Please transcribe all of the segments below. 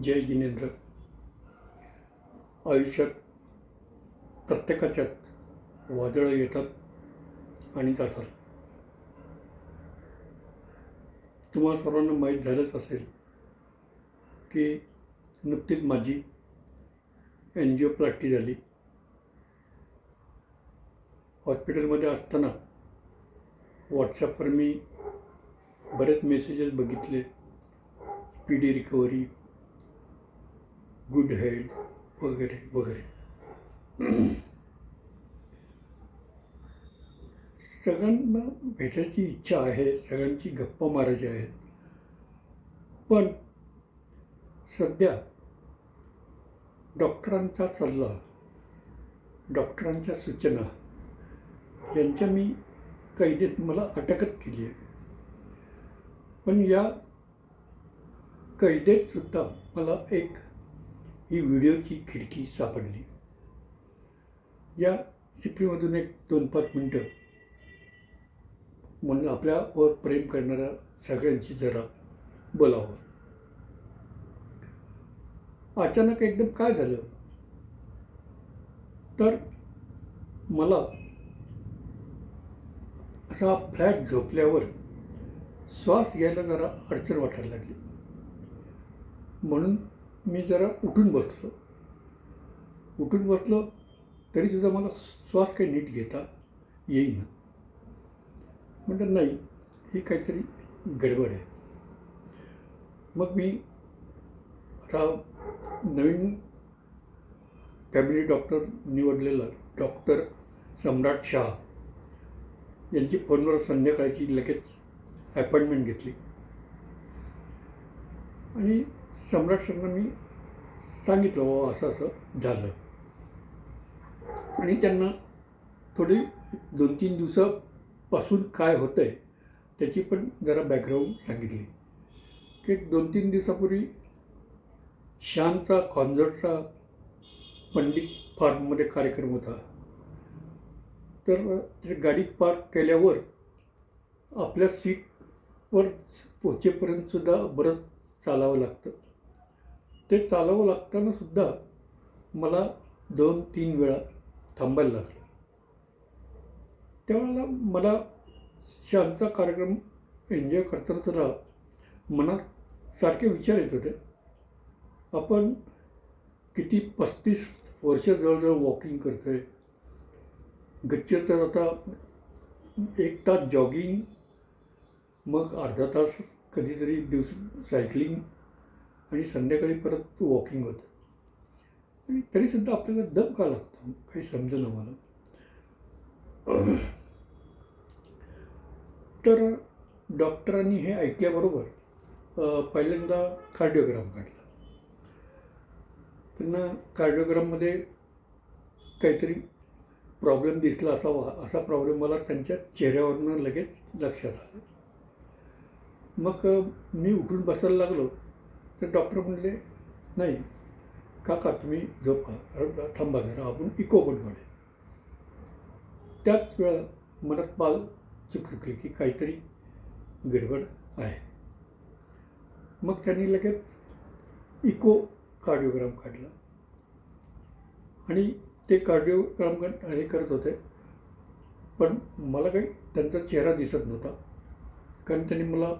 जय जिनेंद्र आयुष्यात प्रत्येकाच्यात वादळं येतात आणि जातात. तुम्हाला सर्वांना माहीत झालंच असेल की नुकतीच माझी एन्जिओप्लास्टी झाली. हॉस्पिटलमध्ये असताना व्हॉट्सॲपवर मी बरेच मेसेजेस बघितले. स्पीडी रिकव्हरी गुड हेल्थ वगैरे वगैरे. सगळ्यांना भेटायची इच्छा आहे सगळ्यांची गप्पा मारायची आहेत. पण सध्या डॉक्टरांचा सल्ला डॉक्टरांच्या सूचना यांच्या मी कैदेत मला अटकत केली आहे पण या कैदेतसुद्धा मला एक ही व्हिडिओची खिडकी सापडली. या सिपीमधून एक दोन पाच मिनटं म्हणून आपल्यावर प्रेम करणाऱ्या सगळ्यांची जरा बोलावं. अचानक एकदम काय झालं? तर मला असा फ्लॅट झोपल्यावर श्वास घ्यायला जरा अडचण वाटायला लागली. म्हणून मी जरा उठून बसलो. उठून बसलो तरीसुद्धा मला श्वास काही नीट घेता येईना. म्हणतात नाही ही काहीतरी गडबड आहे. मग मी आता नवीन फॅमिली डॉक्टर निवडलेला डॉक्टर सम्राट शाह यांची फोनवर संध्याकाळची लगेच अपॉइंटमेंट घेतली. आणि सम्राट मी सांगितलं बाबा असं असं झालं आणि त्यांना थोडी दोन तीन दिवसापासून काय होतं आहे त्याची पण जरा बॅकग्राऊंड सांगितली. की दोन तीन दिवसापूर्वी शानचा कॉन्झर्टचा पंडित फार्ममध्ये कार्यक्रम होता. तर ते गाडी पार्क केल्यावर आपल्या सीटवर पोचेपर्यंतसुद्धा बरंच चालावं लागतं. ते चालावं लागताना सुद्धा मला दोन तीन वेळा थांबायला लागलं. त्यावेळेला मला शांतचा कार्यक्रम एन्जॉय करताना सुद्धा मनात सारखे विचार येत होते. आपण किती पस्तीस वर्ष जवळजवळ वॉकिंग करतो आहे गच्च तर आता एक तास जॉगिंग मग अर्धा तास कधीतरी दिवस सायकलिंग आणि संध्याकाळी परत वॉकिंग होतं. आणि तरीसुद्धा आपल्याला दम का लागतो? काही समजलं मला. तर डॉक्टरांनी हे ऐकल्याबरोबर पहिल्यांदा कार्डिओग्राम काढला. त्यांना कार्डिओग्राममध्ये काहीतरी प्रॉब्लेम दिसला असावा असा प्रॉब्लेम मला त्यांच्या चेहऱ्यावरनं लगेच लक्षात आलं. मग मी उठून बसायला लागलो. तर डॉक्टर म्हणले नाही काका तुम्ही झोपा अरे थांबा जरा आपण इको पण काढू त्याच वेळा मनात पाल चुकचुकली की काहीतरी गडबड आहे. मग त्यांनी लगेच इको कार्डिओग्राम काढला. आणि ते कार्डिओग्राम हे करत होते पण मला काही त्यांचा चेहरा दिसत नव्हता. कारण त्यांनी मला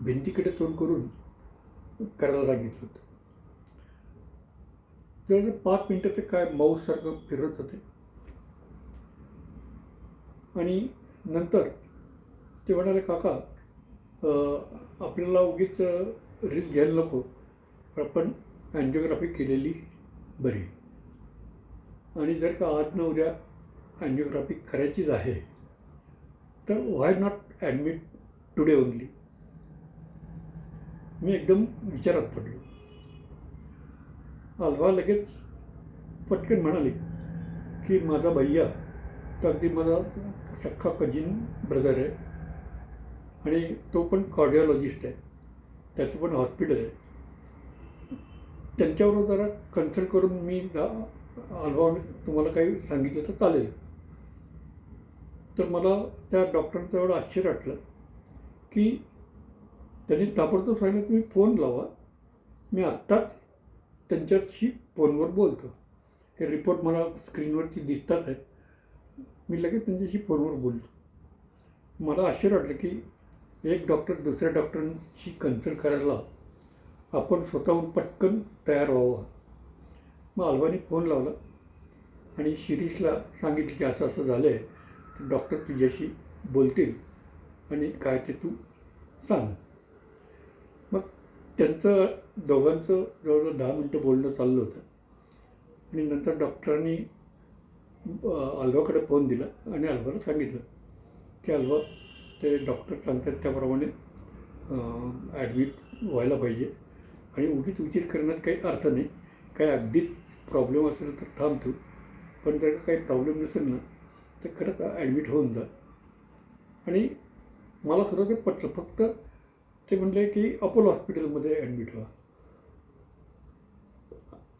भिंतीकडे तोंड करून करायला सांगितलं होतं. जवळजवळ पाच मिनटं ते काय माऊससारखं फिरत होते. आणि नंतर ते म्हणाले काका आपल्याला उगीच रिस्क घ्यायला नको. आपण अँजिओग्राफी केलेली बरी. आणि जर का आज न उद्या अँजिओग्राफी करायचीच आहे तर why not admit today only मी एकदम विचारात पडलो. अल्वा लगेच पटकन म्हणाले की माझा भैया तर अगदी माझा सख्खा कजिन ब्रदर आहे आणि तो पण कार्डिओलॉजिस्ट आहे. त्याचं पण हॉस्पिटल आहे. त्यांच्यावर जरा कन्सल्ट करून मी जा तुम्हाला काही सांगितलं तर चालेल. तर मला त्या डॉक्टरांचं एवढं आश्चर्य वाटलं की त्यांनी ताबडतोब सांगितलं तुम्ही फोन लावा. मी आत्ताच त्यांच्याशी फोनवर बोलतो. हे रिपोर्ट मला स्क्रीनवरती दिसतात आहेत. मी लगेच त्यांच्याशी फोनवर बोलतो. मला आश्चर्य वाटलं की एक डॉक्टर दुसऱ्या डॉक्टरांशी कन्सल्ट करायला आपण स्वतःहून पटकन तयार व्हावं. मग अल्बानी फोन लावला आणि शिरीषला सांगितलं की असं असं झालं आहे तर डॉक्टर तुझ्याशी बोलतील आणि काय ते तू सांग. त्यांचं दोघांचं जवळजवळ दहा मिनटं बोलणं चाललं होतं. आणि नंतर डॉक्टरांनी अल्बाकडे अल्वाकडे फोन दिला आणि अल्वाला सांगितलं की अल्वा ते डॉक्टर सांगतात त्याप्रमाणे ॲडमिट व्हायला पाहिजे आणि उगीच उशीर करण्यात काही अर्थ नाही. काय अगदीच प्रॉब्लेम असेल तर थांबतो पण जर काही प्रॉब्लेम नसेल ना तर खरंच ॲडमिट होऊन जा. आणि मला सुद्धा ते पटलं फक्त ते म्हणले की अपोलो हॉस्पिटलमध्ये ॲडमिट व्हा.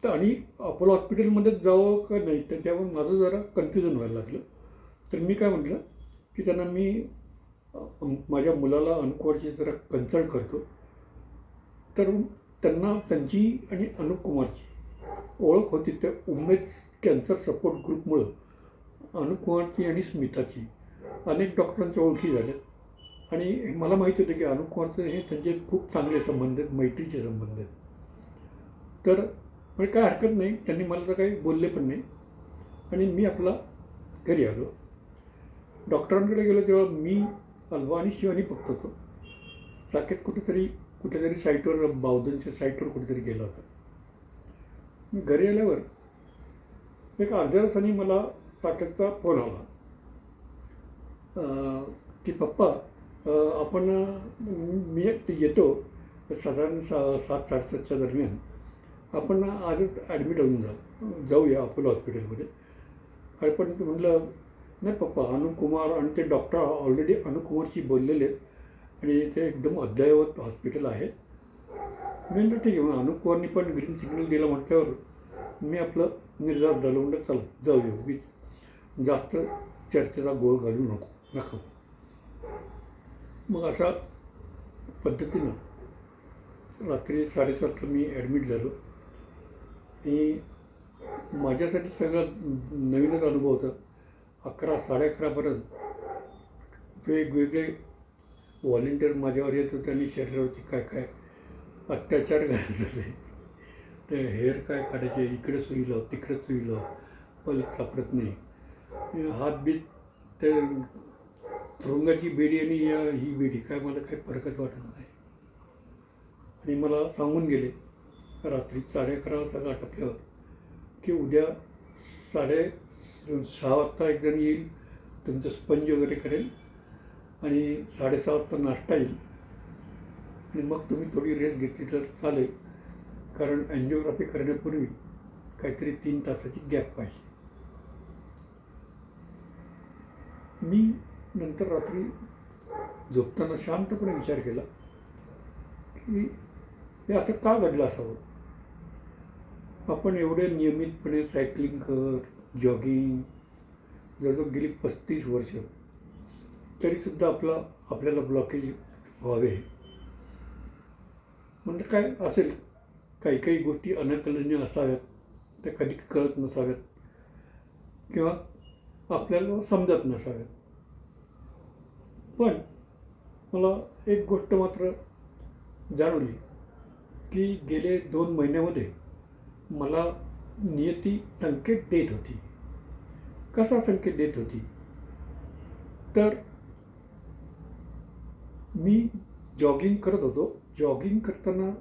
तर आणि अपोलो हॉस्पिटलमध्येच जावं का नाही तर त्यावर माझं जरा कन्फ्युजन व्हायला लागलं. तर मी काय म्हटलं की त्यांना मी माझ्या मुलाला अनुकुमारची जरा कन्सल्ट करतो. तर त्यांना त्यांची आणि अनुप कुमारची ओळख होती. त्या उमेद कॅन्सर सपोर्ट ग्रुपमुळं अनुप कुमारची आणि स्मिताची अनेक डॉक्टरांच्या ओळखी झाल्या. आणि मला माहिती होतं की अनुप कुमारचं हे त्यांचे खूप चांगले संबंध आहेत मैत्रीचे संबंध आहेत. तर म्हणजे काय हरकत नाही त्यांनी मला तर काही बोलले पण नाही. आणि मी आपला घरी आलो. डॉक्टरांकडे गेलो तेव्हा मी अल्वा आणि शिवानी फक्त होतो. चाकेत कुठेतरी कुठेतरी साईटवर बावधनच्या साईटवर कुठेतरी गेला होता. मी घरी आल्यावर एक अर्ध्या तासाने मला चाकेतचा फोन आला. की पप्पा आपण मी एक येतो साधारण सा सात साडेसातच्या दरम्यान. आपण आजच ॲडमिट होऊन जा जाऊया अपोलो हॉस्पिटलमध्ये. अरे पण म्हटलं नाही पप्पा अनुकुमार आणि ते डॉक्टर ऑलरेडी अनुकुमारशी बोललेले आहेत आणि ते एकदम अद्ययावत हॉस्पिटल आहे. मी म्हटलं ठीक आहे मग अनुकुमारनी पण ग्रीन सिग्नल दिला म्हटल्यावर मी आपलं निर्धार झालं म्हणलं चला जाऊया उगीच. जास्त चर्चेचा गोळ घालू नको नका. मग अशा पद्धतीनं रात्री साडेसातला मी ॲडमिट झालो. आणि माझ्यासाठी सगळं नवीनच अनुभव होता. अकरा साडे अकरापर्यंत वेगवेगळे व्हॉलेंटिअर माझ्यावर येत होते आणि शरीरावरती काय काय अत्याचार करायचे होते. ते हेअर काय काढायचे इकडे सुई लाव तिकडे सुई लाव सापडत नाही. हात बीत ते तुरुंगाची बेडी आणि या ही बेडी काय मला काही फरकच वाटत नाही. आणि मला सांगून गेले रात्री साडे अकरा वाजता आटपल्यावर की उद्या साडे सहा वाजता एक जण येईल तुमचं स्पंज वगैरे करेल आणि साडेसहा वाजता नाश्ता येईल. आणि मग तुम्ही थोडी रेस्ट घेतली तर चालेल कारण अँजिओग्राफी करण्यापूर्वी काहीतरी तीन तासाची गॅप पाहिजे. मी नंतर रात्री झोपताना शांतपणे विचार केला की हे असं का घडलं असावं? आपण एवढे नियमितपणे सायकलिंग कर जॉगिंग जवळजवळ गेली पस्तीस वर्ष तरीसुद्धा आपला आपल्याला ब्लॉकेज व्हावे. म्हणजे काय असेल काही काही गोष्टी अनकलनीय असाव्यात त्या कधी कळत नसाव्यात किंवा आपल्याला समजत नसाव्यात. पण मला एक गोष्ट मात्र जाणवली की गेले दोन महिन्यामध्ये मला नियती संकेत देत होती. कसा संकेत देत होती? तर मी जॉगिंग करत होतो. जॉगिंग करताना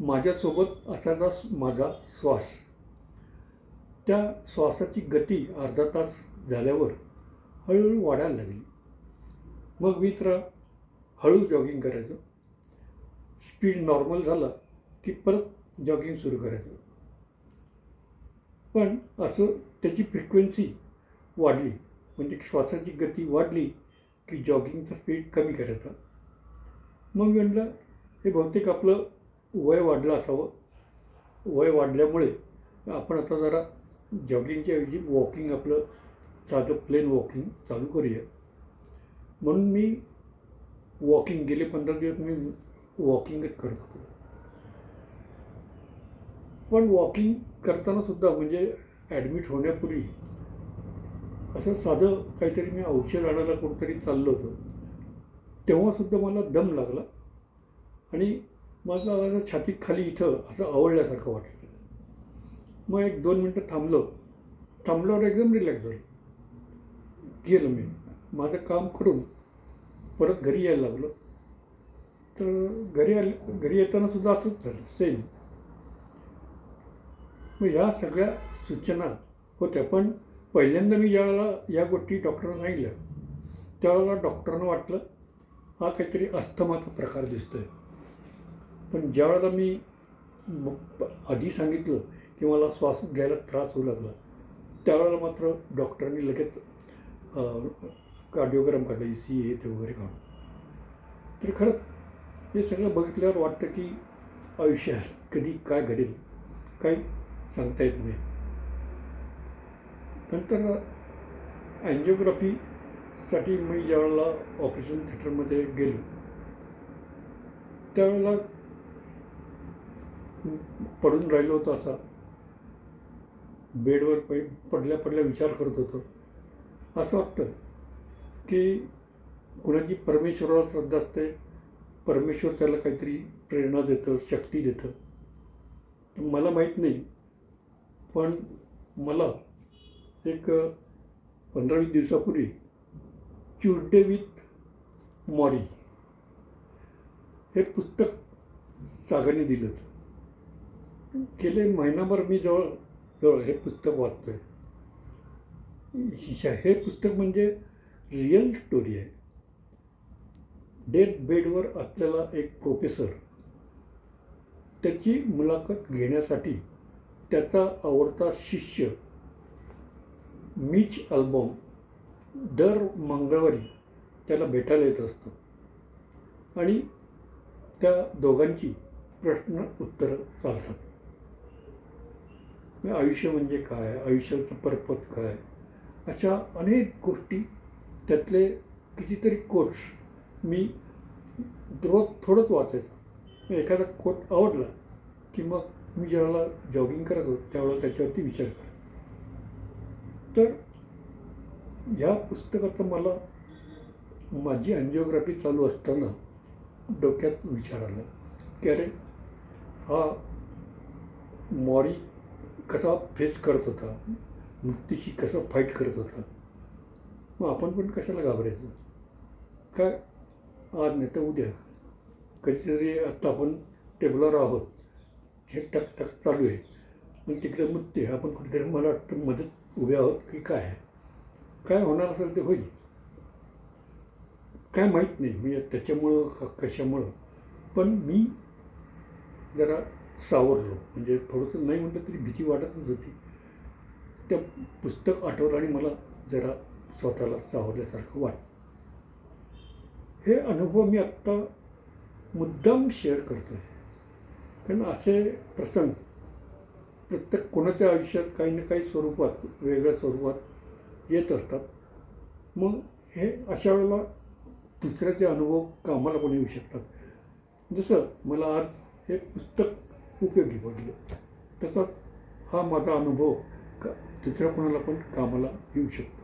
माझ्यासोबत असायचा माझा श्वास. त्या श्वासाची गती अर्धा तास झाल्यावर हळूहळू वाढायला लागली. मग मी हळू जॉगिंग करायचो. स्पीड नॉर्मल झाला की परत जॉगिंग सुरू करायचं. पण असं त्याची फ्रिक्वेन्सी वाढली. म्हणजे श्वासाची गती वाढली की जॉगिंगचा स्पीड कमी करायचा. मग म्हटलं हे बहुतेक आपलं वय वाढलं असावं. वय वाढल्यामुळे आपण आता जरा जॉगिंगच्या ऐवजी वॉकिंग आपलं साधं प्लेन वॉकिंग चालू करूया. म्हणून मी वॉकिंग गेले पंधरा दिवस मी वॉकिंगच करत होतो. पण वॉकिंग करताना सुद्धा म्हणजे ॲडमिट होण्यापूर्वी असं साधं काहीतरी मी औषध आणायला कुठंतरी चाललो होतो. तेव्हासुद्धा मला दम लागला आणि मला असं छातीत खाली इथं असं आवडल्यासारखं वाटलं. मग एक दोन मिनटं थांबलो. थांबल्यावर एकदम रिलॅक्स झालो. गेलो मी. माझं काम करून परत घरी यायला लागलो. तर घरी आले घरी येताना सुद्धा असंच झालं सेम मग ह्या सगळ्या सूचना होत्या पण पहिल्यांदा मी ज्यावेळेला या गोष्टी डॉक्टरांना सांगितल्या त्यावेळेला डॉक्टरांना वाटलं हा काहीतरी अस्थमाचा प्रकार दिसतोय. पण ज्यावेळेला मी मग आधी सांगितलं की मला श्वास घ्यायला त्रास होऊ लागला त्यावेळेला मात्र डॉक्टरांनी लगेच कार्डिओग्राम काढला ई सी हे ते वगैरे काढून. तर खरंच हे सगळं बघितल्यावर वाटतं की आयुष्यात कधी काय घडेल काही सांगता येत नाही. नंतर अँजिओग्राफीसाठी मी ज्यावेळेला ऑपरेशन थिएटरमध्ये गेलो त्यावेळेला पडून राहिलो होतो असा. बेडवर पै पडल्या पडल्या विचार करत होतो. असं वाटतं की कुणाची परमेश्वरावर श्रद्धा असते परमेश्वर त्याला काहीतरी प्रेरणा देतं शक्ती देतं. मला माहीत नाही पण मला एक पंधरा वीस दिवसापूर्वी ट्यूजडे विथ मॉरी हे पुस्तक सागरने दिलं होतं. गेले महिनाभर मी जवळ जवळ हे पुस्तक वाचतो आहे हे पुस्तक म्हणजे रिअल स्टोरी आहे. डेथ बेडवर असलेला एक प्रोफेसर त्याची मुलाखत घेण्यासाठी त्याचा आवडता शिष्य मीच अल्बम दर मंगळवारी त्याला भेटायला येत असतं. आणि त्या दोघांची प्रश्न उत्तरं चालतात. आयुष्य म्हणजे काय? आयुष्याचं पर्पज काय? अशा अनेक गोष्टी त्यातले कितीतरी कोट्स मी रोज थोडंच वाचायचं. एखादा कोट आवडला की मग मी ज्यावेळेला जॉगिंग करत होतो त्यावेळेला त्याच्यावरती विचार करायचा. तर ह्या पुस्तकाचं मला माझी अँजिओग्राफी चालू असताना डोक्यात विचार आला की अरे हा मॉरी कसा फेस करत होता मृत्यूशी कसं फाईट करत होता मग आपण पण कशाला घाबरायचं? काय आज नाही तर उद्या. कधीतरी आत्ता आपण टेबलवर आहोत. हे टक टक चालू आहे. पण तिकडे मृत्यू आहे आपण कुठेतरी मला वाटतं मदत उभे आहोत की काय? काय होणार असेल ते होईल. काय माहीत नाही. म्हणजे त्याच्यामुळं कशामुळं? पण मी जरा सावरलो. म्हणजे थोडंसं नाही म्हटलं तरी भीती वाटतच होती. त्या पुस्तक आठवलं आणि मला जरा स्वतःला सावरल्यासारखं वाट हे अनुभव मी आत्ता मुद्दाम शेअर करतो आहे कारण असे प्रसंग प्रत्येक कोणाच्या आयुष्यात काही ना काही स्वरूपात वेगळ्या स्वरूपात येत असतात. मग हे अशा वेळेला दुसऱ्याचे अनुभव कामाला पण येऊ शकतात. जसं मला आज हे पुस्तक उपयोगी पडलं. तसाच हा माझा अनुभव का दुसऱ्या कोणाला पण कामाला येऊ शकतो.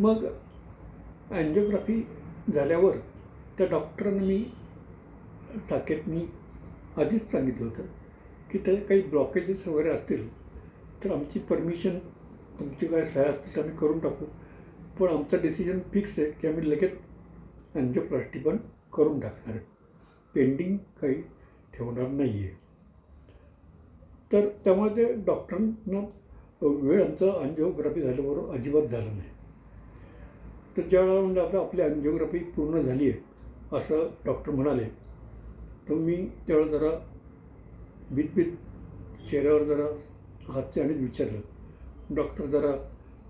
मग अँजिओग्राफी झाल्यावर त्या डॉक्टरांना मी साकेत मी आधीच सांगितलं होतं की ते काही ब्लॉकेजेस वगैरे असतील तर आमची परमिशन तुमची काय सहाय्य असतील तर आम्ही करून टाकू. पण आमचं डिसिजन फिक्स आहे की आम्ही लगेच अँजिओप्लास्टी पण करून टाकणार आहे. पेंडिंग काही ठेवणार नाही आहे तर त्यामुळे ते डॉक्टरांना वेळ आमचा अँजिओग्राफी झाल्याबरोबर अजिबात झालं नाही. तर ज्यावेळेला म्हणजे आता आपली अँजिओग्राफी पूर्ण झाली आहे असं डॉक्टर म्हणाले तर मी त्यावेळेला जरा बीत चेहऱ्यावर जरा हास्य आणि विचारलं. डॉक्टर जरा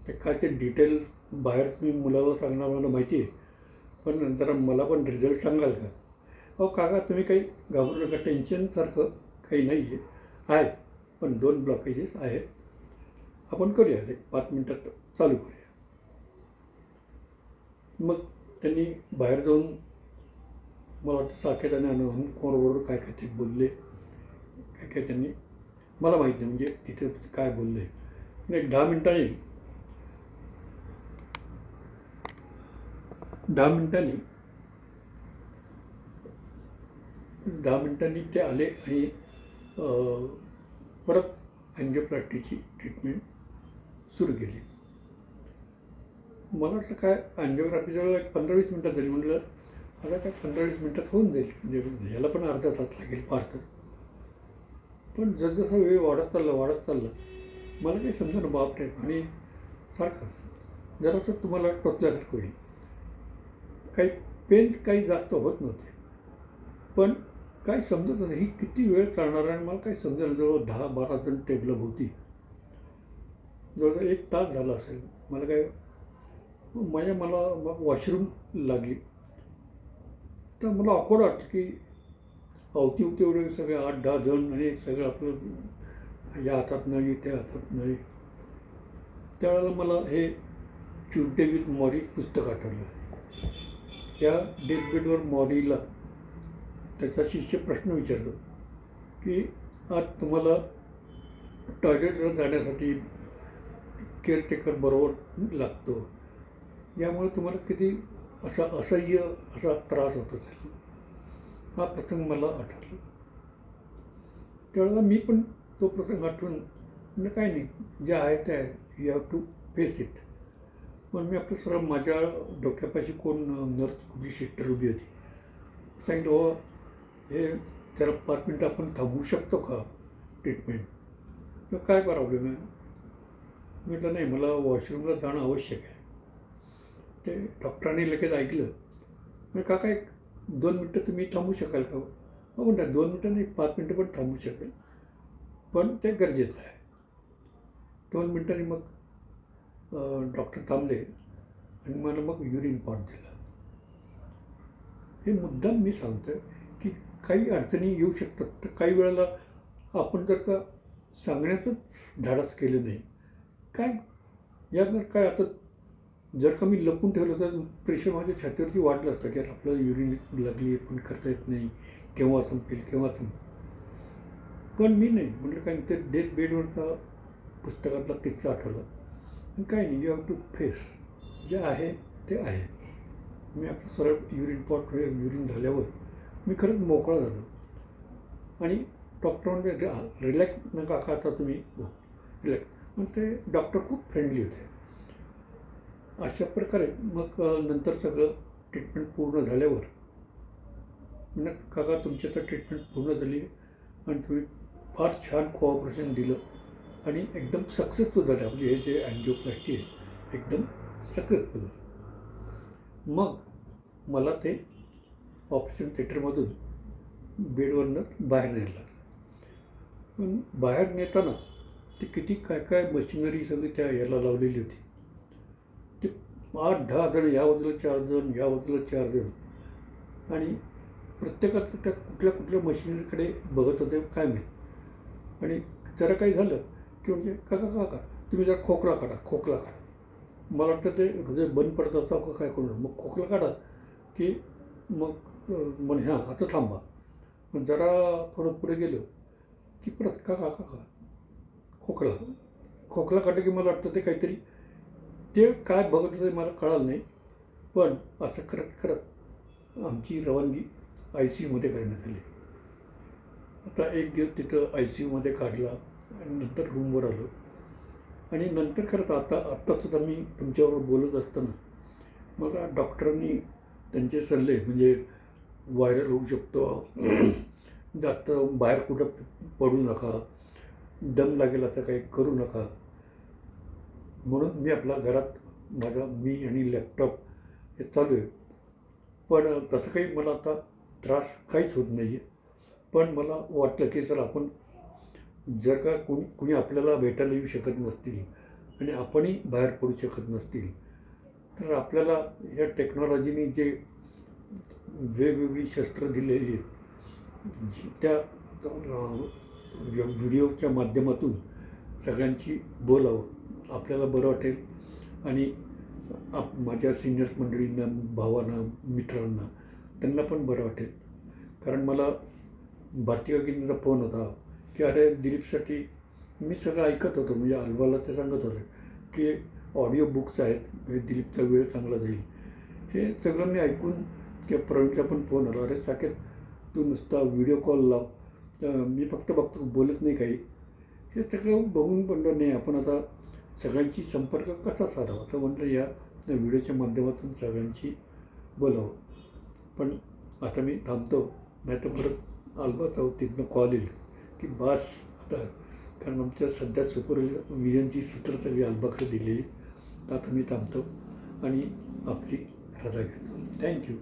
ते काय ते डिटेल बाहेर तुम्ही मुलाला सांगणार मला माहिती आहे पण जरा मला पण रिझल्ट सांगाल का? अहो काका तुम्ही काही घाबरू नका टेन्शनसारखं काही नाही आहे आहेत पण दोन ब्लॉकेजेस आहेत. आपण करूया एक पाच मिनटात चालू करूया. मग त्यांनी बाहेर जाऊन मला वाटतं साकेत आणि अनुभव कोणाबरोबर काय काय ते बोलले काय काय त्यांनी मला माहीत नाही म्हणजे तिथे काय बोलले. पण एक दहा मिनिटांनी दहा मिनिटांनी दहा मिनिटांनी ते आले आणि परत अँजिओप्लास्टीची ट्रीटमेंट सुरू केली. मला वाटलं काय अँजिओग्राफीजवळ एक पंधरा वीस मिनटात झाली म्हटलं आता काय पंधरा वीस मिनटात होऊन जाईल. म्हणजे याला पण अर्धा तास लागेल फार तर. पण जसजसा वेळ वाढत चाललं वाढत चाललं मला काही समजा ना बापरे. आणि सारखं जरासं तुम्हाला टोचल्यासारखं होईल. काही पेन काही जास्त होत नव्हते. पण काही समजत नाही ही किती वेळ चालणार आहे आणि मला काही समजेल जवळ दहा बारा जण टेबलं होती जवळजवळ एक तास झाला असेल. मला काय हो, माझ्या मला वॉशरूम लागली. तर मला ऑकवर्ड वाटतं की अवतीवती एवढे सगळे आठ दहा जण आणि सगळं आपलं या हातात नळी त्या हातात नळी त्यावेळेला मला हे ट्युजडे विथ मॉरी पुस्तक आठवलं. या डेथ मॉरीला त्याचा शिष्य प्रश्न विचारतो की आज तुम्हाला टॉयलेटला जाण्यासाठी केअरटेकर बरोबर लागतो. यामुळे तुम्हाला किती असा असह्य असा त्रास होत असेल. हा प्रसंग मला आठवला. त्यावेळेला मी पण तो प्रसंग आठवून म्हणजे काय नाही जे आहे ते आहे. You have to face it पण मी आपलं सरळ माझ्या डोक्यापाशी कोण नर्स कुठली सिस्टर उभी होती. सांगितलं हो हे त्याला पाच मिनटं आपण थांबवू शकतो का ट्रीटमेंट मग काय प्रॉब्लेम आहे? म्हटलं नाही मला वॉशरूमला जाणं आवश्यक आहे. ते डॉक्टरांनी लगेच ऐकलं. म्हणजे काका एक दोन मिनटं तुम्ही थांबू शकाल का? हो म्हणतात दोन मिनटं नाही पाच मिनटं पण थांबू शकेल. पण ते गरजेचं आहे. दोन मिनटांनी मग डॉक्टर थांबले आणि मला मग युरिन पॉट दिला. हे मुद्दाम मी सांगतो की काही अडचणी येऊ शकतात. तर काही वेळेला आपण जर का सांगण्याचंच धाडस केलं नाही काय यावर जर काय आता जर का मी लपून ठेवलं तर प्रेशर माझ्या छातीवरती वाढलं असतं की आपलं युरिन लागली पण करता येत नाही. केव्हा संपेल केव्हा संपेल. पण मी नाही. म्हटलं काय ते डेथ बेडवरचा पुस्तकातला किस्सा आठवला. पण काय नाही यू हॅव टू फेस जे आहे ते आहे. मी आपलं सरळ युरिन पॉट युरिन झाल्यावर मी खरंच मोकळा झालो. आणि डॉक्टर म्हणजे रिलॅक्स नका का आता तुम्ही हो, रिलॅक्स मग ते डॉक्टर खूप फ्रेंडली होते. अशा प्रकारे मग नंतर सगळं ट्रीटमेंट पूर्ण झाल्यावर म्हणजे काका तुमची तर ट्रीटमेंट पूर्ण झाली आहे आणि तुम्ही फार छान कोऑपरेशन दिलं आणि एकदम सक्सेसफुल झालं. आपली हे जे अँजिओप्लास्टी आहे एकदम सक्सेसफुल झालं. मग मला ते ऑपरेशन थिएटरमधून बेडवरनं बाहेर न्यायला पण बाहेर नेताना ते किती काय काय मशिनरी सगळी त्या याला लावलेली होती. आठ दहा जण या बाजूला चार जण या बाजूला चार जण. आणि प्रत्येकाचं त्या कुठल्या कुठल्या मशिनरीकडे बघत होते काय माहीत. आणि जरा काही झालं की म्हणजे काका काका तुम्ही जरा खोकला काढा खोकला काढा. मला वाटतं ते हृदय बंद पडत असावं का काय करून मग खोकला काढा की मग म्हण हां आता थांबा. मग जरा थोडं पुढे गेलो की परत काका काका खोकला. खोकला काढा की मला वाटतं ते काहीतरी ते काय बघत होते मला कळालं नाही. पण असं करत करत आमची रवानगी आय सी यूमध्ये करण्यात आली. आता एक दिवस तिथं आय सी यूमध्ये काढला आणि नंतर रूमवर आलो. आणि नंतर खरंच आता आत्तासुद्धा मी तुमच्याबरोबर बोलत असताना मला डॉक्टरांनी त्यांचे सल्ले म्हणजे व्हायरल होऊ शकतो. जास्त बाहेर कुठं पडू नका. दम लागेल असं काही करू नका. म्हणून मी आपला घरात माझा मी आणि लॅपटॉप हे चालू आहे. पण तसं काही मला आता त्रास काहीच होत नाही आहे पण मला वाटलं की सर आपण जर का कोणी कुणी आपल्याला भेटायला येऊ शकत नसतील आणि आपणही बाहेर पडू शकत नसतील तर आपल्याला या टेक्नॉलॉजीने जे वेगवेगळी शस्त्र दिलेली आहेत त्या व्हिडिओच्या माध्यमातून सगळ्यांची बोलावं. आपल्याला बरं वाटेल. आणि आप माझ्या सिनियर्स मंडळींना भावांना मित्रांना त्यांना पण बरं वाटेल. कारण मला भारतीय काकींचा फोन होता की अरे दिलीपसाठी मी सगळं ऐकत होतो. म्हणजे अल्बाला ते सांगत होते की ऑडिओ बुक्स आहेत हे दिलीपचा वेळ चांगला जाईल. हे सगळं मी ऐकून किंवा प्रवीणचा पण फोन आला. अरे साकेत तू नुसता व्हिडिओ कॉल लाव. मी फक्त बघतो बोलत नाही काही. हे सगळं बघून पण नाही. आपण आता सगळ्यांची संपर्क कसा साधावा? तर म्हटलं या व्हिडिओच्या माध्यमातून सगळ्यांची बोलावं. पण आता मी थांबतो. नाही तर परत आलबात आहोत तिथनं कॉल येईल. की बास आता कारण आमच्या सध्या सुपरविजनची सूत्र सगळी अल्बाकडे दिलेली. तर आता मी थांबतो आणि आपली रजा घेतो. थँक्यू